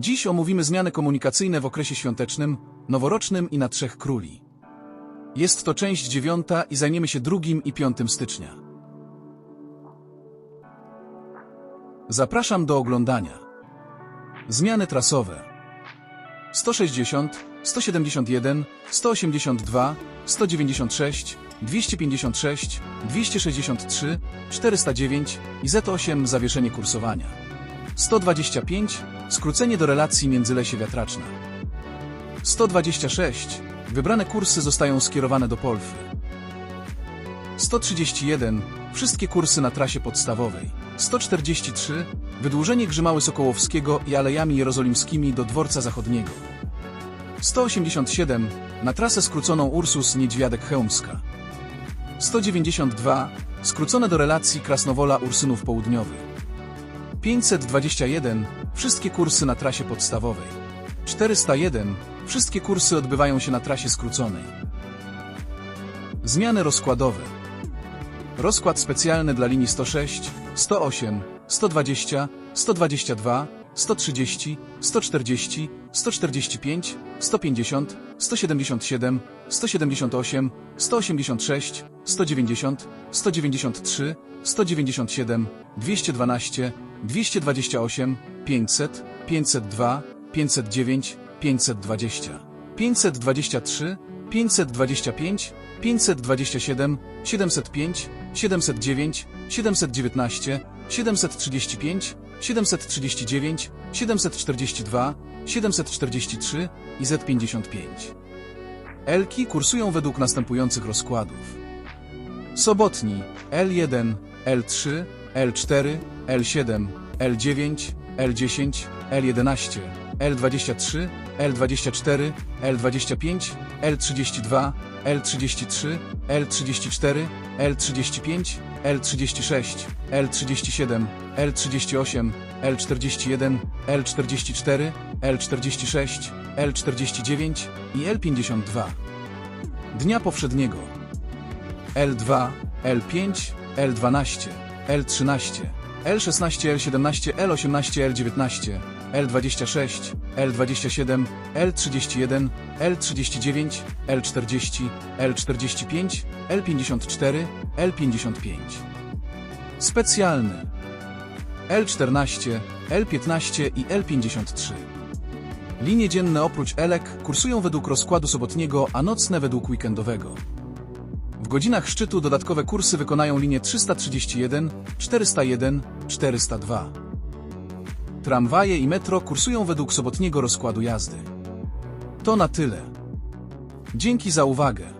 Dziś omówimy zmiany komunikacyjne w okresie świątecznym, noworocznym i na Trzech Króli. Jest to część dziewiąta i zajmiemy się drugim i piątym stycznia. Zapraszam do oglądania. Zmiany trasowe 160, 171, 182, 196, 256, 263, 409 i Z8 zawieszenie kursowania. 125 skrócenie do relacji Międzylesie Wiatraczna. 126 wybrane kursy zostają skierowane do Polfy. 131 wszystkie kursy na trasie podstawowej. 143 wydłużenie Grzymały Sokołowskiego i Alejami Jerozolimskimi do Dworca Zachodniego. 187 na trasę skróconą Ursus Niedźwiadek Chełmska. 192 skrócone do relacji Krasnowola Ursynów Południowy. 521 wszystkie kursy na trasie podstawowej. 401 wszystkie kursy odbywają się na trasie skróconej. Zmiany rozkładowe. Rozkład specjalny dla linii 106, 108, 120, 122, 130, 140, 145, 150, 177, 178, 186, 190, 193, 197, 212, 228, 500, 502, 509, 520, 523, 525, 527, 705, 709, 719, 735, 739, 742, 743 i Z55. Elki kursują według następujących rozkładów. Sobotni L1, L3, L4, L7, L9, L10, L11, L23, L24, L25, L32, L33, L34, L35, L36, L37, L38, L41, L44, L46, L49 i L52. Dnia powszedniego L2, L5, L12, L13, L16, L17, L18, L19, L26, L27, L31, L39, L40, L45, L54, L55. Specjalny L14, L15 i L53. Linie dzienne oprócz Elek kursują według rozkładu sobotniego, a nocne według weekendowego. W godzinach szczytu dodatkowe kursy wykonają linie 331, 401, 402. Tramwaje i metro kursują według sobotniego rozkładu jazdy. To na tyle. Dzięki za uwagę.